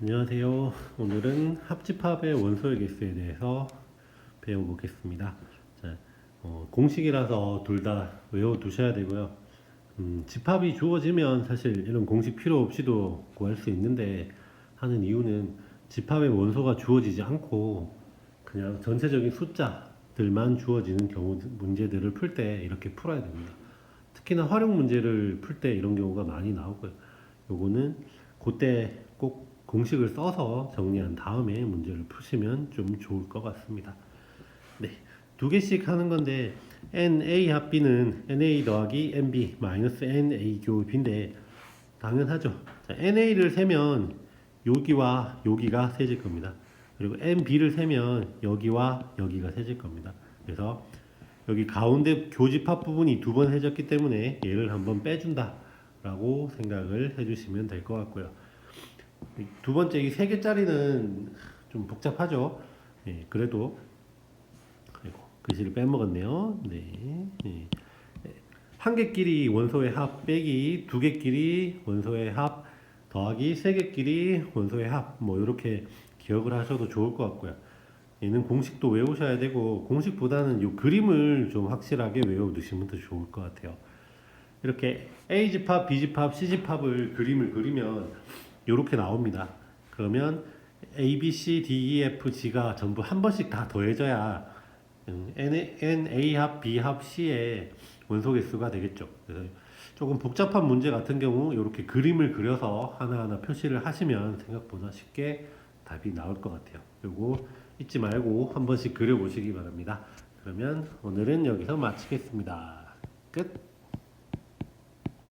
안녕하세요. 오늘은 합집합의 원소의 개수에 대해서 배워보겠습니다. 자, 어, 공식이라서 둘 다 외워두셔야 되고요. 음, 집합이 주어지면 사실 이런 공식 필요 없이도 구할 수 있는데 하는 이유는 집합의 원소가 주어지지 않고 그냥 전체적인 숫자들만 주어지는 경우 문제들을 풀 때 이렇게 풀어야 됩니다. 특히나 활용 문제를 풀 때 이런 경우가 많이 나오고요. 요거는 그때 꼭 공식을 써서 정리한 다음에 문제를 푸시면 좀 좋을 것 같습니다. 네, 두 개씩 하는 건데 NA 합 B는 NA 더하기 NB 마이너스 NA 교우 B인데 당연하죠. 자, NA를 세면 여기와 여기가 세질 겁니다. 그리고 NB를 세면 여기와 여기가 세질 겁니다. 그래서 여기 가운데 교집합 부분이 두 번 해졌기 때문에 얘를 한번 빼준다라고 생각을 해주시면 될 것 같고요. 이두 번째 이 세 개짜리는 좀 복잡하죠. 예, 그래도 아이고 글씨를 빼먹었네요. 네. 예. 한 개끼리 원소의 합 빼기 두 개끼리 원소의 합 더하기 세 개끼리 원소의 합 뭐 이렇게 기억을 하셔도 좋을 것 같고요. 얘는 공식도 외우셔야 되고 공식보다는 이 그림을 좀 확실하게 외워두시면 더 좋을 것 같아요. 이렇게 A 집합, B 집합, C 집합을 그림을 그리면 이렇게 나옵니다. 그러면 A, B, C, D, E, F, G가 전부 한 번씩 다 더해져야 음, N, N, A 합, B 합, C의 원소 개수가 되겠죠. 그래서 조금 복잡한 문제 같은 경우 이렇게 그림을 그려서 하나하나 표시를 하시면 생각보다 쉽게 답이 나올 것 같아요. 요거 잊지 말고 한 번씩 그려보시기 바랍니다. 그러면 오늘은 여기서 마치겠습니다. 끝.